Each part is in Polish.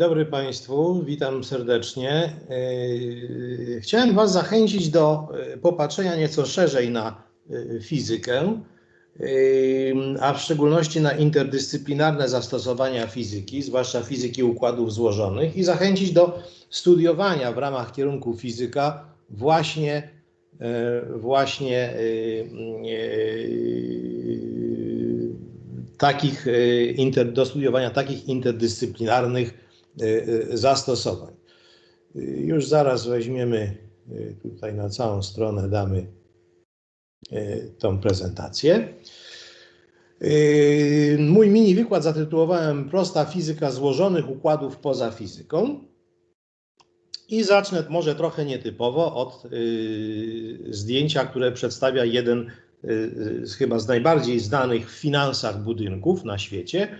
dobry Państwu, witam serdecznie. Yy, Chciałem Was zachęcić do yy, popatrzenia nieco szerzej na yy, fizykę, a w szczególności na interdyscyplinarne zastosowania fizyki, zwłaszcza fizyki układów złożonych, i zachęcić do studiowania w ramach kierunku fizyka właśnie, właśnie takich do studiowania takich interdyscyplinarnych zastosowań. Y, Już zaraz weźmiemy y, tutaj na całą stronę, damy y, tą prezentację. Y, Mój mini wykład zatytułowałem Prosta fizyka złożonych układów poza fizyką. I zacznę może trochę nietypowo od y, zdjęcia, które przedstawia jeden y, z chyba z najbardziej znanych w finansach budynków na świecie.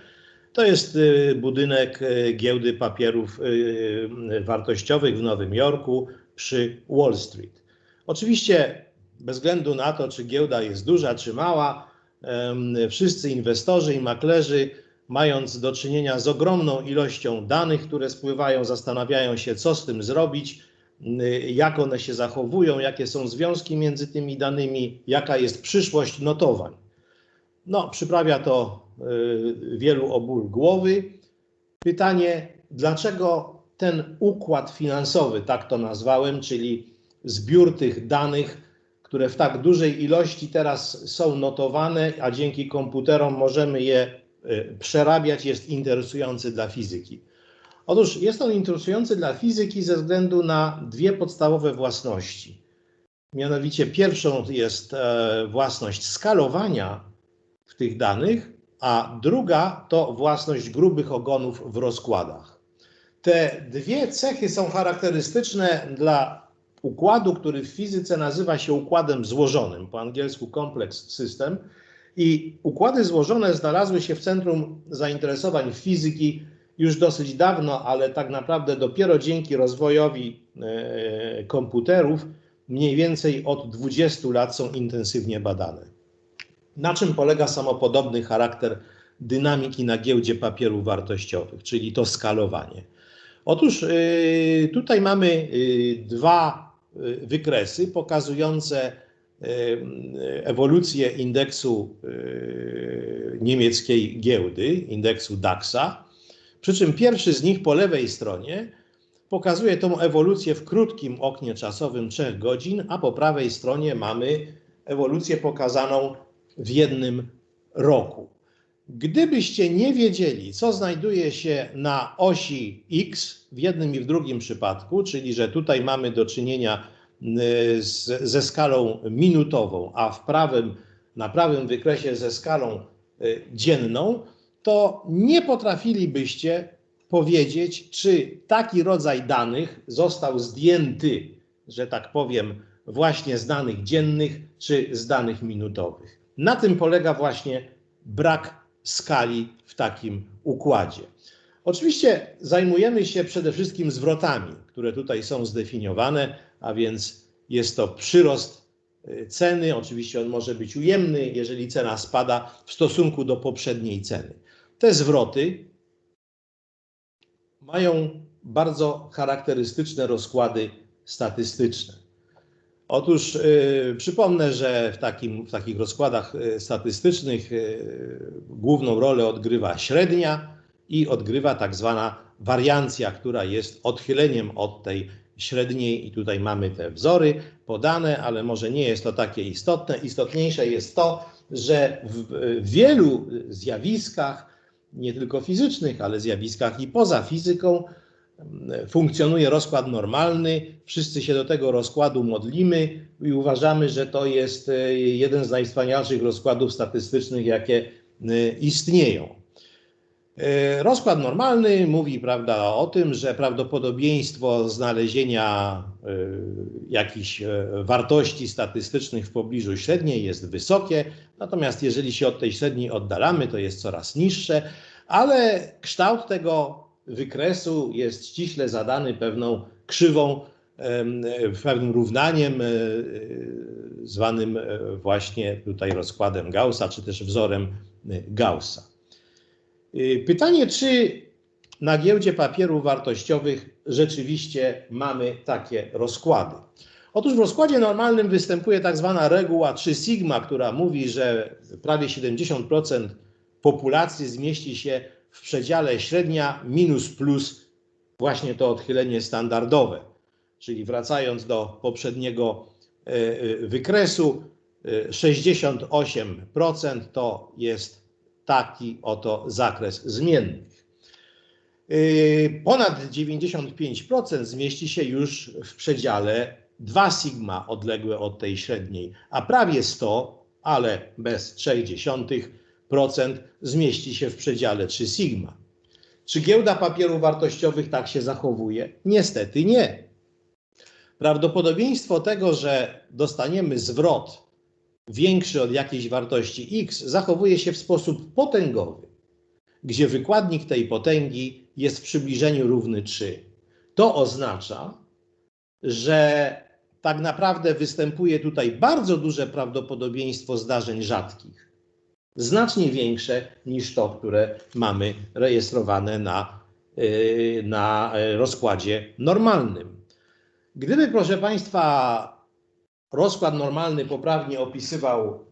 To jest y, budynek y, giełdy papierów y, wartościowych w Nowym Jorku przy Wall Street. Oczywiście, bez względu na to, czy giełda jest duża, czy mała, wszyscy inwestorzy i maklerzy, mając do czynienia z ogromną ilością danych, które spływają, zastanawiają się, co z tym zrobić, jak one się zachowują, jakie są związki między tymi danymi, jaka jest przyszłość notowań. No, przyprawia to y, wielu o ból głowy. Pytanie, dlaczego ten układ finansowy, tak to nazwałem, czyli zbiór tych danych, które w tak dużej ilości teraz są notowane, a dzięki komputerom możemy je y, przerabiać, jest interesujący dla fizyki. Otóż jest on interesujący dla fizyki ze względu na dwie podstawowe własności. Mianowicie pierwszą jest e, własność skalowania tych danych, a druga to własność grubych ogonów w rozkładach. Te dwie cechy są charakterystyczne dla układu, który w fizyce nazywa się układem złożonym, po angielsku complex system. I układy złożone znalazły się w centrum zainteresowań fizyki już dosyć dawno, ale tak naprawdę dopiero dzięki rozwojowi e, komputerów mniej więcej od 20 lat są intensywnie badane. Na czym polega samopodobny charakter dynamiki na giełdzie papierów wartościowych, czyli to skalowanie? Otóż y, tutaj mamy y, dwa y, wykresy pokazujące ewolucję indeksu niemieckiej giełdy, indeksu DAX-a. Przy czym pierwszy z nich po lewej stronie pokazuje tą ewolucję w krótkim oknie czasowym 3 godzin, a po prawej stronie mamy ewolucję pokazaną w jednym roku. Gdybyście nie wiedzieli, co znajduje się na osi X w jednym i w drugim przypadku, czyli że tutaj mamy do czynienia z, ze skalą minutową, a w prawym, na prawym wykresie ze skalą y, dzienną, to nie potrafilibyście powiedzieć, czy taki rodzaj danych został zdjęty, że tak powiem, właśnie z danych dziennych, czy z danych minutowych. Na tym polega właśnie brak skali w takim układzie. Oczywiście zajmujemy się przede wszystkim zwrotami, które tutaj są zdefiniowane, a więc jest to przyrost y, ceny. Oczywiście on może być ujemny, jeżeli cena spada w stosunku do poprzedniej ceny. Te zwroty mają bardzo charakterystyczne rozkłady statystyczne. Otóż y, przypomnę, że w, takim, w takich rozkładach y, statystycznych y, główną rolę odgrywa średnia i odgrywa tak zwana wariancja, która jest odchyleniem od tej średniej i tutaj mamy te wzory podane, ale może nie jest to takie istotne. Istotniejsze jest to, że w, w wielu zjawiskach, nie tylko fizycznych, ale zjawiskach i poza fizyką, funkcjonuje rozkład normalny, wszyscy się do tego rozkładu modlimy i uważamy, że to jest e, jeden z najwspanialszych rozkładów statystycznych, jakie e, istnieją. E, Rozkład normalny mówi prawda, o tym, że prawdopodobieństwo znalezienia jakichś wartości statystycznych w pobliżu średniej jest wysokie, natomiast jeżeli się od tej średniej oddalamy, to jest coraz niższe, ale kształt tego wykresu jest ściśle zadany pewną krzywą, pewnym równaniem zwanym właśnie tutaj rozkładem Gaussa, czy też wzorem Gaussa. Pytanie, czy na giełdzie papierów wartościowych rzeczywiście mamy takie rozkłady. Otóż w rozkładzie normalnym występuje tak zwana reguła 3 sigma, która mówi, że prawie 70% populacji zmieści się w przedziale średnia minus plus właśnie to odchylenie standardowe. Czyli wracając do poprzedniego e, e, wykresu, e, 68% to jest taki oto zakres zmiennych. Ponad 95% zmieści się już w przedziale 2 sigma odległe od tej średniej, a prawie 100, ale bez 0,3% zmieści się w przedziale 3 sigma. Czy giełda papierów wartościowych tak się zachowuje? Niestety nie. Prawdopodobieństwo tego, że dostaniemy zwrot większy od jakiejś wartości x, zachowuje się w sposób potęgowy, gdzie wykładnik tej potęgi jest w przybliżeniu równy 3. To oznacza, że tak naprawdę występuje tutaj bardzo duże prawdopodobieństwo zdarzeń rzadkich. Znacznie większe niż to, które mamy rejestrowane na, yy, na yy, rozkładzie normalnym. Gdyby, proszę Państwa, rozkład normalny poprawnie opisywał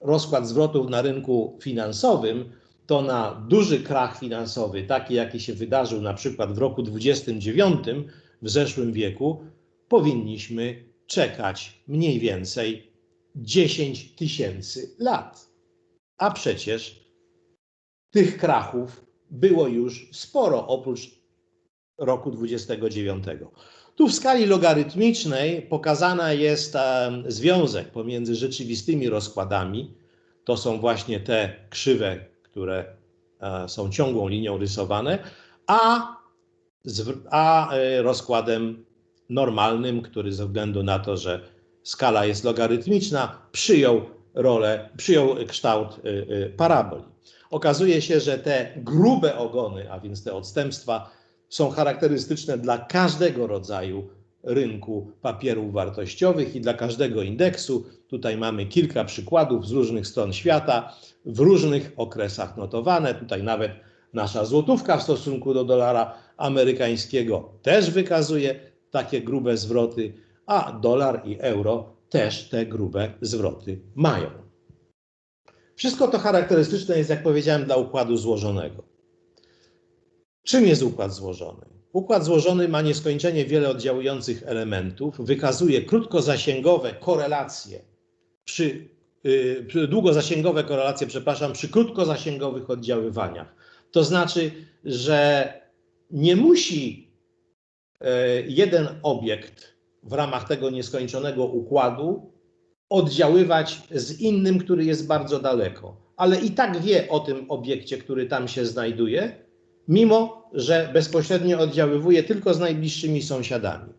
rozkład zwrotów na rynku finansowym, to na duży krach finansowy, taki jaki się wydarzył na przykład w roku 29 w zeszłym wieku, powinniśmy czekać mniej więcej 10 tysięcy lat. A przecież tych krachów było już sporo oprócz roku 29. Tu w skali logarytmicznej pokazana jest związek pomiędzy rzeczywistymi rozkładami, to są właśnie te krzywe, które e, są ciągłą linią rysowane, a, a e, rozkładem normalnym, który ze względu na to, że skala jest logarytmiczna, przyjął rolę, przyjął kształt y, y, paraboli. Okazuje się, że te grube ogony, a więc te odstępstwa, są charakterystyczne dla każdego rodzaju rynku papierów wartościowych i dla każdego indeksu. Tutaj mamy kilka przykładów z różnych stron świata, w różnych okresach notowane. Tutaj nawet nasza złotówka w stosunku do dolara amerykańskiego też wykazuje takie grube zwroty, a dolar i euro też te grube zwroty mają. Wszystko to charakterystyczne jest, jak powiedziałem, dla układu złożonego. Czym jest układ złożony? Układ złożony ma nieskończenie wiele oddziałujących elementów, wykazuje krótkozasięgowe korelacje przy, yy, długozasięgowe korelacje, przepraszam, przy krótkozasięgowych oddziaływaniach. To znaczy, że nie musi e, jeden obiekt w ramach tego nieskończonego układu oddziaływać z innym, który jest bardzo daleko, ale i tak wie o tym obiekcie, który tam się znajduje, mimo że bezpośrednio oddziaływuje tylko z najbliższymi sąsiadami.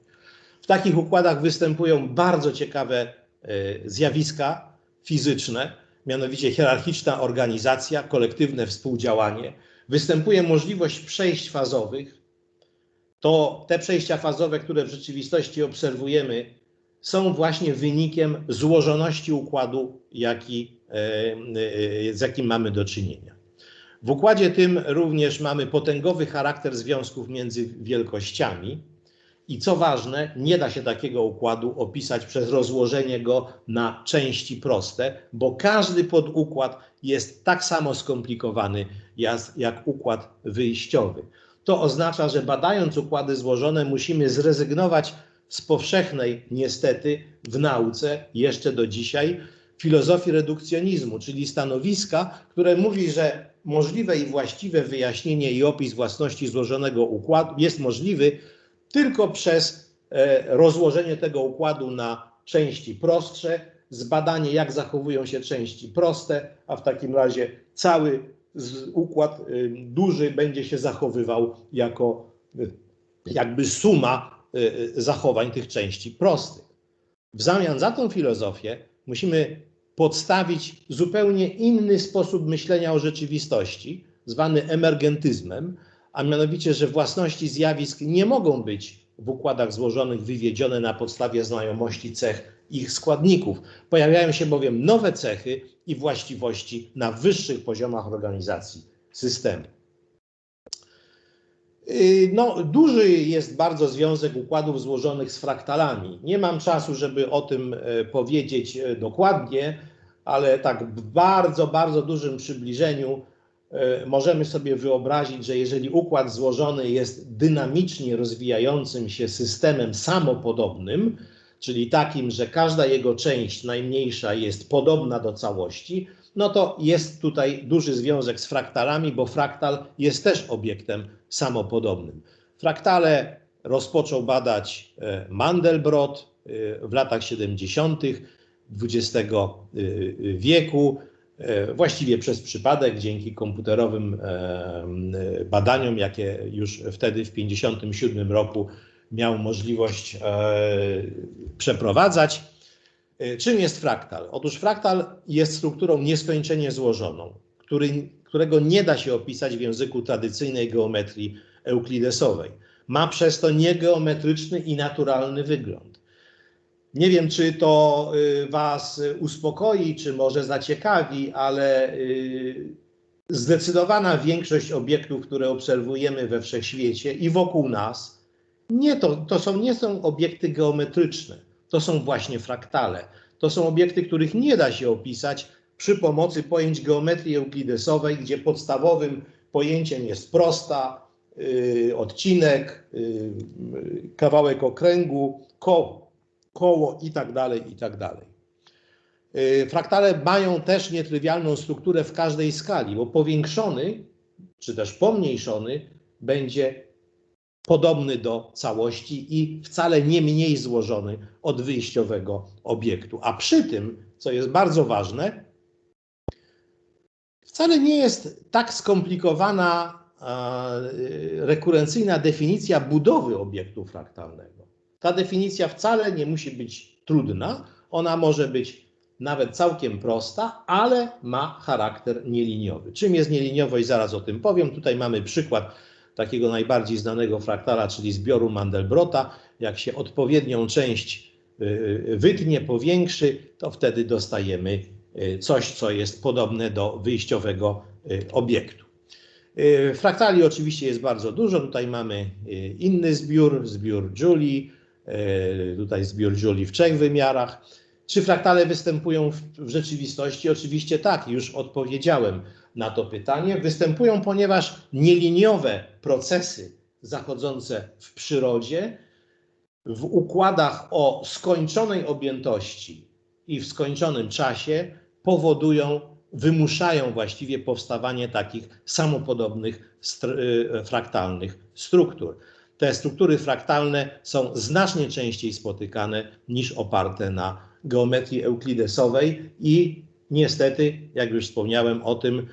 W takich układach występują bardzo ciekawe e, zjawiska fizyczne, mianowicie hierarchiczna organizacja, kolektywne współdziałanie. Występuje możliwość przejść fazowych. To te przejścia fazowe, które w rzeczywistości obserwujemy, są właśnie wynikiem złożoności układu, jaki, e, e, z jakim mamy do czynienia. W układzie tym również mamy potęgowy charakter związków między wielkościami i co ważne, nie da się takiego układu opisać przez rozłożenie go na części proste, bo każdy podukład jest tak samo skomplikowany jak, jak układ wyjściowy. To oznacza, że badając układy złożone musimy zrezygnować z powszechnej, niestety, w nauce jeszcze do dzisiaj filozofii redukcjonizmu, czyli stanowiska, które mówi, że możliwe i właściwe wyjaśnienie i opis własności złożonego układu jest możliwy tylko przez e, rozłożenie tego układu na części prostsze, zbadanie, jak zachowują się części proste, a w takim razie cały układ y, duży będzie się zachowywał jako y, jakby suma y, zachowań tych części prostych. W zamian za tą filozofię musimy podstawić zupełnie inny sposób myślenia o rzeczywistości, zwany emergentyzmem, a mianowicie, że własności zjawisk nie mogą być w układach złożonych wywiedzione na podstawie znajomości cech ich składników. Pojawiają się bowiem nowe cechy i właściwości na wyższych poziomach organizacji systemu. Y, No, duży jest bardzo związek układów złożonych z fraktalami. Nie mam czasu, żeby o tym e, powiedzieć e, dokładnie, ale tak w bardzo, bardzo dużym przybliżeniu e, możemy sobie wyobrazić, że jeżeli układ złożony jest dynamicznie rozwijającym się systemem samopodobnym, czyli takim, że każda jego część najmniejsza jest podobna do całości, no to jest tutaj duży związek z fraktalami, bo fraktal jest też obiektem samopodobnym. Fraktale rozpoczął badać e, Mandelbrot e, w latach 70. XX wieku, e, właściwie przez przypadek, dzięki komputerowym badaniom, jakie już wtedy w 1957 roku miał możliwość e, przeprowadzać. E, Czym jest fraktal? Otóż fraktal jest strukturą nieskończenie złożoną, który, którego nie da się opisać w języku tradycyjnej geometrii euklidesowej. Ma przez to niegeometryczny i naturalny wygląd. Nie wiem, czy to y, Was uspokoi, czy może zaciekawi, ale y, zdecydowana większość obiektów, które obserwujemy we wszechświecie i wokół nas, nie to, to są, nie są obiekty geometryczne, to są właśnie fraktale. To są obiekty, których nie da się opisać przy pomocy pojęć geometrii euklidesowej, gdzie podstawowym pojęciem jest prosta, y, odcinek, y, kawałek okręgu, ko, koło i tak dalej, i tak dalej. Y, Fraktale mają też nietrywialną strukturę w każdej skali, bo powiększony, czy też pomniejszony będzie podobny do całości i wcale nie mniej złożony od wyjściowego obiektu. A przy tym, co jest bardzo ważne, wcale nie jest tak skomplikowana e, rekurencyjna definicja budowy obiektu fraktalnego. Ta definicja wcale nie musi być trudna, ona może być nawet całkiem prosta, ale ma charakter nieliniowy. Czym jest nieliniowość, zaraz o tym powiem. Tutaj mamy przykład takiego najbardziej znanego fraktala, czyli zbioru Mandelbrota. Jak się odpowiednią część y, wytnie, powiększy, to wtedy dostajemy y, coś, co jest podobne do wyjściowego y, obiektu. Y, Fraktali oczywiście jest bardzo dużo. Tutaj mamy y, inny zbiór, zbiór Julie, y, tutaj zbiór Julie w trzech wymiarach. Czy fraktale występują w, w rzeczywistości? Oczywiście tak, już odpowiedziałem na to pytanie. Występują, ponieważ nieliniowe procesy zachodzące w przyrodzie, w układach o skończonej objętości i w skończonym czasie powodują, wymuszają właściwie powstawanie takich samopodobnych str- y, fraktalnych struktur. Te struktury fraktalne są znacznie częściej spotykane niż oparte na geometrii euklidesowej i niestety, jak już wspomniałem o tym,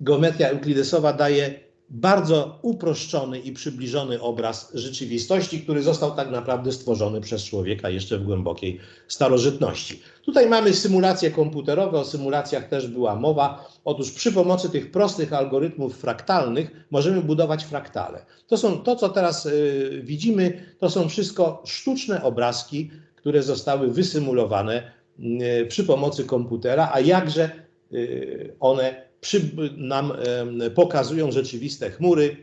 geometria euklidesowa daje bardzo uproszczony i przybliżony obraz rzeczywistości, który został tak naprawdę stworzony przez człowieka jeszcze w głębokiej starożytności. Tutaj mamy symulacje komputerowe, o symulacjach też była mowa. Otóż przy pomocy tych prostych algorytmów fraktalnych możemy budować fraktale. To, są, to co teraz y, widzimy, to są wszystko sztuczne obrazki, które zostały wysymulowane y, przy pomocy komputera, a jakże y, one przy, nam em, pokazują rzeczywiste chmury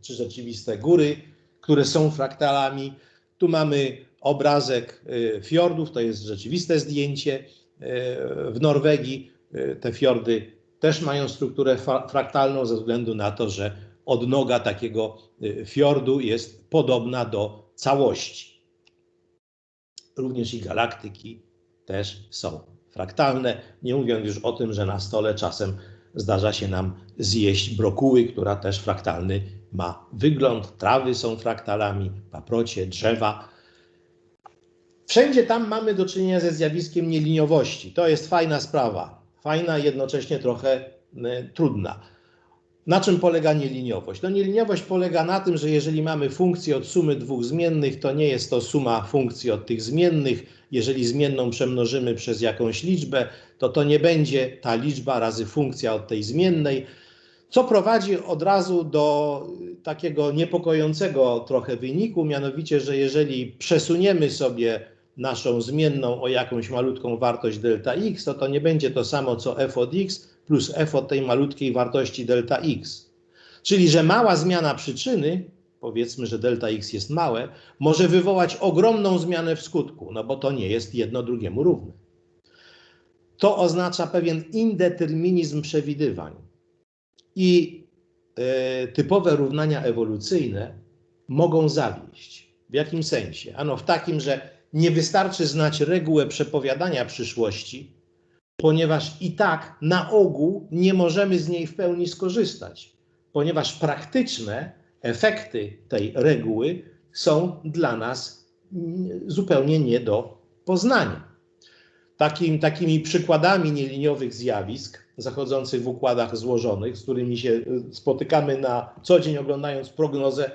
czy rzeczywiste góry, które są fraktalami. Tu mamy obrazek fiordów, to jest rzeczywiste zdjęcie w Norwegii. Te fiordy też mają strukturę fraktalną ze względu na to, że odnoga takiego fiordu jest podobna do całości. Również i galaktyki też są fraktalne, nie mówiąc już o tym, że na stole czasem zdarza się nam zjeść brokuły, która też fraktalny ma wygląd. Trawy są fraktalami, paprocie, drzewa. Wszędzie tam mamy do czynienia ze zjawiskiem nieliniowości. To jest fajna sprawa. Fajna, jednocześnie trochę y, trudna. Na czym polega nieliniowość? No nieliniowość polega na tym, że jeżeli mamy funkcję od sumy dwóch zmiennych, to nie jest to suma funkcji od tych zmiennych. Jeżeli zmienną przemnożymy przez jakąś liczbę, to to nie będzie ta liczba razy funkcja od tej zmiennej, co prowadzi od razu do takiego niepokojącego trochę wyniku, mianowicie, że jeżeli przesuniemy sobie naszą zmienną o jakąś malutką wartość delta x, to to nie będzie to samo co f od x plus f od tej malutkiej wartości delta x. Czyli, że mała zmiana przyczyny, powiedzmy, że delta x jest małe, może wywołać ogromną zmianę w skutku, no bo to nie jest jedno drugiemu równe. To oznacza pewien indeterminizm przewidywań. I e, typowe równania ewolucyjne mogą zawieść. W jakim sensie? Ano w takim, że nie wystarczy znać regułę przepowiadania przyszłości, ponieważ i tak na ogół nie możemy z niej w pełni skorzystać, ponieważ praktyczne efekty tej reguły są dla nas zupełnie nie do poznania. Takim, takimi przykładami nieliniowych zjawisk zachodzących w układach złożonych, z którymi się spotykamy na co dzień oglądając prognozę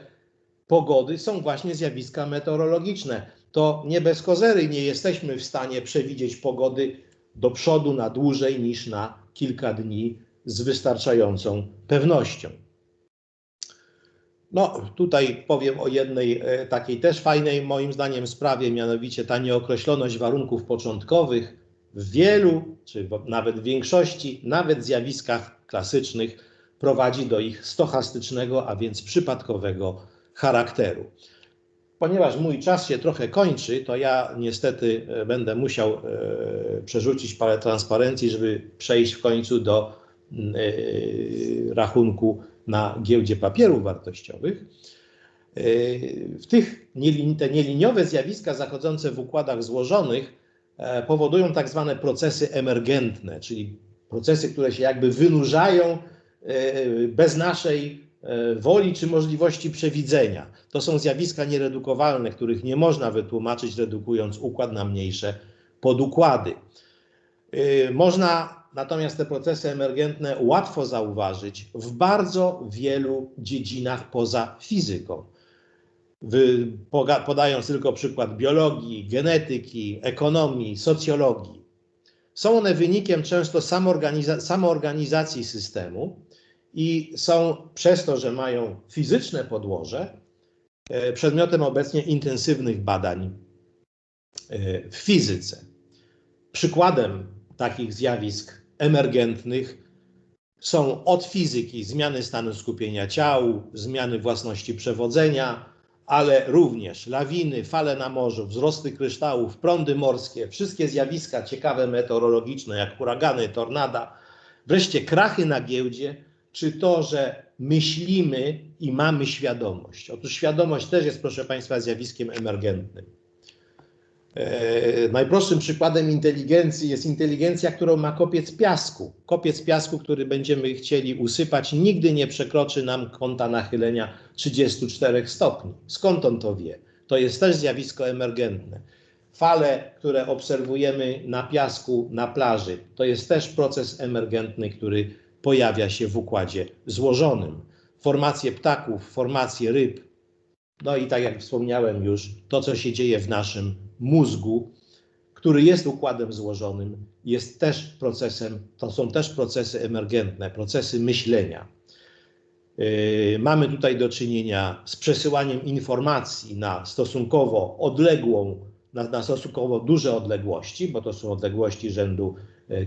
pogody, są właśnie zjawiska meteorologiczne. To nie bez kozery nie jesteśmy w stanie przewidzieć pogody do przodu na dłużej niż na kilka dni z wystarczającą pewnością. No, tutaj powiem o jednej e, takiej też fajnej, moim zdaniem, sprawie, mianowicie ta nieokreśloność warunków początkowych w wielu, czy nawet w większości, nawet zjawiskach klasycznych prowadzi do ich stochastycznego, a więc przypadkowego charakteru. Ponieważ mój czas się trochę kończy, to ja niestety e, będę musiał e, przerzucić parę transparencji, żeby przejść w końcu do rachunku na giełdzie papierów wartościowych. W tych te nieliniowe zjawiska zachodzące w układach złożonych e, powodują tak zwane procesy emergentne, czyli procesy, które się jakby wynurzają e, bez naszej e, woli czy możliwości przewidzenia. To są zjawiska nieredukowalne, których nie można wytłumaczyć, redukując układ na mniejsze podukłady. Można natomiast te procesy emergentne łatwo zauważyć w bardzo wielu dziedzinach poza fizyką. podając tylko przykład biologii, genetyki, ekonomii, socjologii. Są one wynikiem często samoorganiza samoorganizacji systemu i są przez to, że mają fizyczne podłoże, e, przedmiotem obecnie intensywnych badań e, w fizyce. Przykładem takich zjawisk emergentnych są od fizyki zmiany stanu skupienia ciał, zmiany własności przewodzenia, ale również lawiny, fale na morzu, wzrosty kryształów, prądy morskie, wszystkie zjawiska ciekawe meteorologiczne, jak huragany, tornada, wreszcie krachy na giełdzie, czy to, że myślimy i mamy świadomość. Otóż świadomość też jest, proszę Państwa, zjawiskiem emergentnym. E, najprostszym przykładem inteligencji jest inteligencja, którą ma kopiec piasku. Kopiec piasku, który będziemy chcieli usypać, nigdy nie przekroczy nam kąta nachylenia 34 stopni. Skąd on to wie? To jest też zjawisko emergentne. Fale, które obserwujemy na piasku, na plaży, to jest też proces emergentny, który pojawia się w układzie złożonym. Formacje ptaków, formacje ryb, no i tak jak wspomniałem już, to co się dzieje w naszym mózgu, który jest układem złożonym, jest też procesem, to są też procesy emergentne, procesy myślenia. Yy, mamy tutaj do czynienia z przesyłaniem informacji na stosunkowo odległą, na, na stosunkowo duże odległości, bo to są odległości rzędu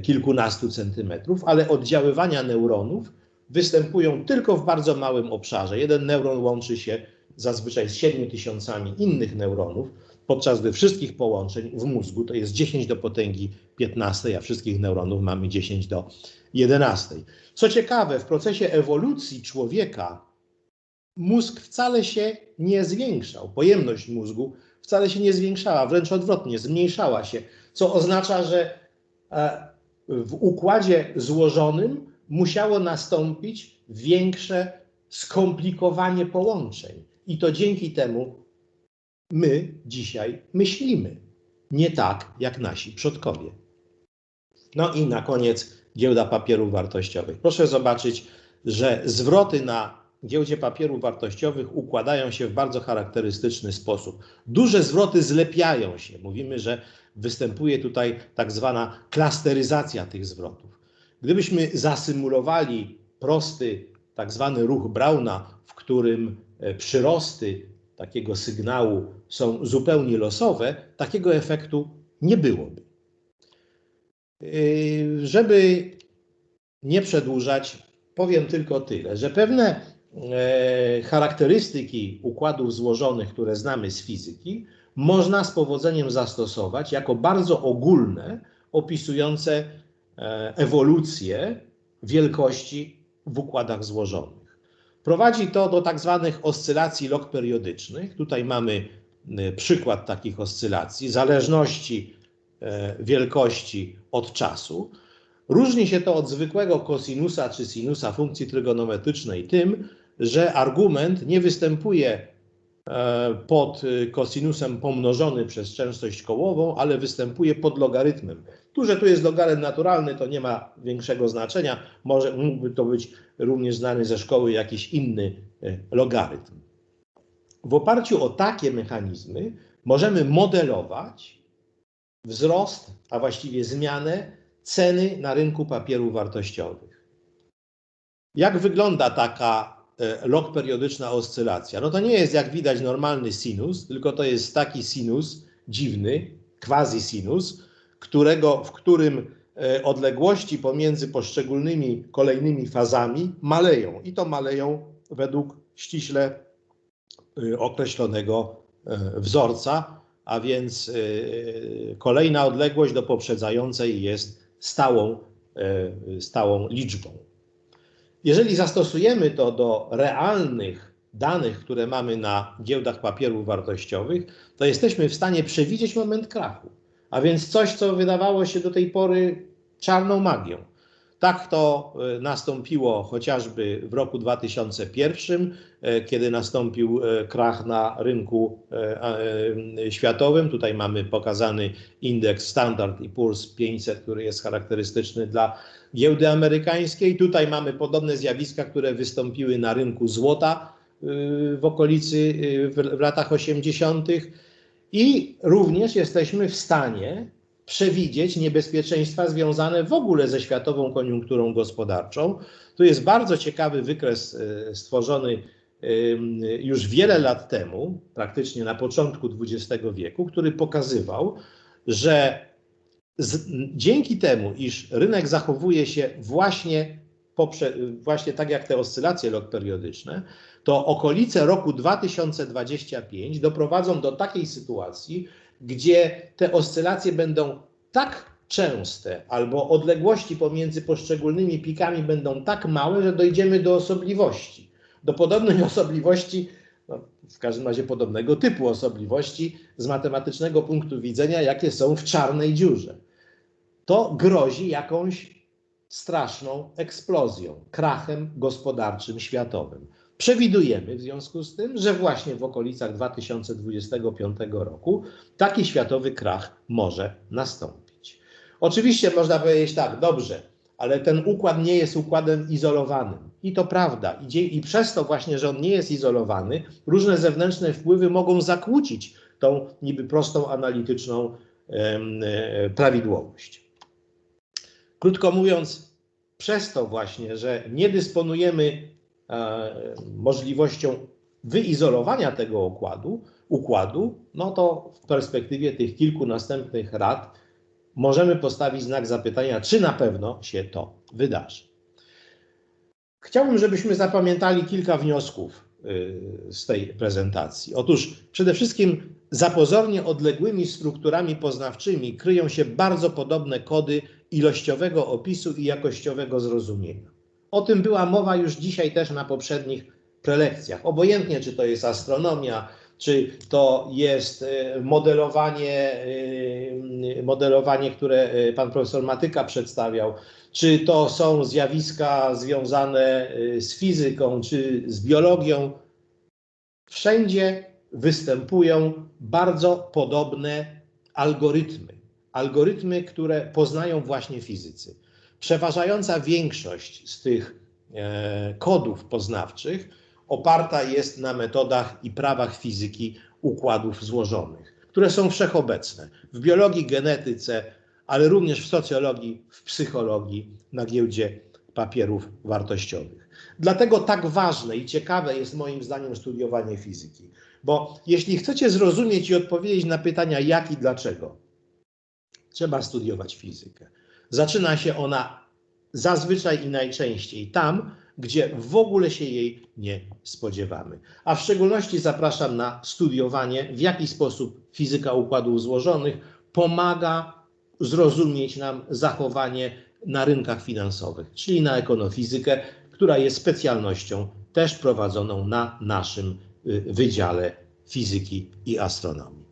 kilkunastu centymetrów, ale oddziaływania neuronów występują tylko w bardzo małym obszarze. Jeden neuron łączy się zazwyczaj z 7 tysiącami innych neuronów, podczas gdy wszystkich połączeń w mózgu to jest 10 do potęgi 15, a wszystkich neuronów mamy 10 do 11. Co ciekawe, w procesie ewolucji człowieka mózg wcale się nie zwiększał. Pojemność mózgu wcale się nie zwiększała, wręcz odwrotnie, zmniejszała się, co oznacza, że e, w układzie złożonym musiało nastąpić większe skomplikowanie połączeń. I to dzięki temu my dzisiaj myślimy. Nie tak jak nasi przodkowie. No i na koniec giełda papierów wartościowych. Proszę zobaczyć, że zwroty na giełdzie papierów wartościowych układają się w bardzo charakterystyczny sposób. Duże zwroty zlepiają się. Mówimy, że występuje tutaj tak zwana klasteryzacja tych zwrotów. Gdybyśmy zasymulowali prosty tak zwany ruch Brauna, w którym e, przyrosty takiego sygnału są zupełnie losowe, takiego efektu nie byłoby. Yy, żeby nie przedłużać, powiem tylko tyle, że pewne e, charakterystyki układów złożonych, które znamy z fizyki, można z powodzeniem zastosować jako bardzo ogólne, opisujące e, ewolucję wielkości w układach złożonych. Prowadzi to do tak zwanych oscylacji log periodycznych. Tutaj mamy e, przykład takich oscylacji, zależności e, wielkości od czasu. Różni się to od zwykłego kosinusa czy sinusa funkcji trygonometrycznej tym, że argument nie występuje e, pod kosinusem pomnożony przez częstość kołową, ale występuje pod logarytmem. Tu, że tu jest logarytm naturalny, to nie ma większego znaczenia. Może mógłby to być również znany ze szkoły jakiś inny e, logarytm. W oparciu o takie mechanizmy możemy modelować wzrost, a właściwie zmianę ceny na rynku papierów wartościowych. Jak wygląda taka e, log periodyczna oscylacja? No to nie jest jak widać normalny sinus, tylko to jest taki sinus dziwny, quasi-sinus, którego, w którym e, odległości pomiędzy poszczególnymi kolejnymi fazami maleją i to maleją według ściśle e, określonego wzorca, a więc kolejna odległość do poprzedzającej jest stałą, e, stałą liczbą. Jeżeli zastosujemy to do realnych danych, które mamy na giełdach papierów wartościowych, to jesteśmy w stanie przewidzieć moment krachu. A więc coś, co wydawało się do tej pory czarną magią. Tak to e, nastąpiło chociażby w roku 2001, e, kiedy nastąpił e, krach na rynku światowym. Tutaj mamy pokazany indeks Standard Poor's 500, który jest charakterystyczny dla giełdy amerykańskiej. Tutaj mamy podobne zjawiska, które wystąpiły na rynku złota w okolicy w latach 80. I również jesteśmy w stanie przewidzieć niebezpieczeństwa związane w ogóle ze światową koniunkturą gospodarczą. Tu jest bardzo ciekawy wykres e, stworzony już wiele lat temu, praktycznie na początku XX wieku, który pokazywał, że z, dzięki temu, iż rynek zachowuje się właśnie, poprze, właśnie tak jak te oscylacje log periodyczne, to okolice roku 2025 doprowadzą do takiej sytuacji, gdzie te oscylacje będą tak częste, albo odległości pomiędzy poszczególnymi pikami będą tak małe, że dojdziemy do osobliwości. Do podobnej osobliwości, no, w każdym razie podobnego typu osobliwości z matematycznego punktu widzenia, jakie są w czarnej dziurze. To grozi jakąś straszną eksplozją, krachem gospodarczym światowym. Przewidujemy w związku z tym, że właśnie w okolicach 2025 roku taki światowy krach może nastąpić. Oczywiście można powiedzieć tak, dobrze, ale ten układ nie jest układem izolowanym. I to prawda. I, I przez to właśnie, że on nie jest izolowany, różne zewnętrzne wpływy mogą zakłócić tą niby prostą analityczną e, prawidłowość. Krótko mówiąc, przez to właśnie, że nie dysponujemy możliwością wyizolowania tego układu, układu, no to w perspektywie tych kilku następnych lat możemy postawić znak zapytania, czy na pewno się to wydarzy. Chciałbym, żebyśmy zapamiętali kilka wniosków y, z tej prezentacji. Otóż przede wszystkim za pozornie odległymi strukturami poznawczymi kryją się bardzo podobne kody ilościowego opisu i jakościowego zrozumienia. O tym była mowa już dzisiaj też na poprzednich prelekcjach. Obojętnie, czy to jest astronomia, czy to jest e, modelowanie, e, modelowanie, które e, pan profesor Matyka przedstawiał, czy to są zjawiska związane z fizyką, czy z biologią. Wszędzie występują bardzo podobne algorytmy. Algorytmy, które poznają właśnie fizycy. Przeważająca większość z tych e, kodów poznawczych oparta jest na metodach i prawach fizyki układów złożonych, które są wszechobecne w biologii, genetyce, ale również w socjologii, w psychologii, na giełdzie papierów wartościowych. Dlatego tak ważne i ciekawe jest moim zdaniem studiowanie fizyki, bo jeśli chcecie zrozumieć i odpowiedzieć na pytania jak i dlaczego, trzeba studiować fizykę. Zaczyna się ona zazwyczaj i najczęściej tam, gdzie w ogóle się jej nie spodziewamy. A w szczególności zapraszam na studiowanie, w jaki sposób fizyka układów złożonych pomaga zrozumieć nam zachowanie na rynkach finansowych, czyli na ekonofizykę, która jest specjalnością też prowadzoną na naszym y, Wydziale Fizyki i Astronomii.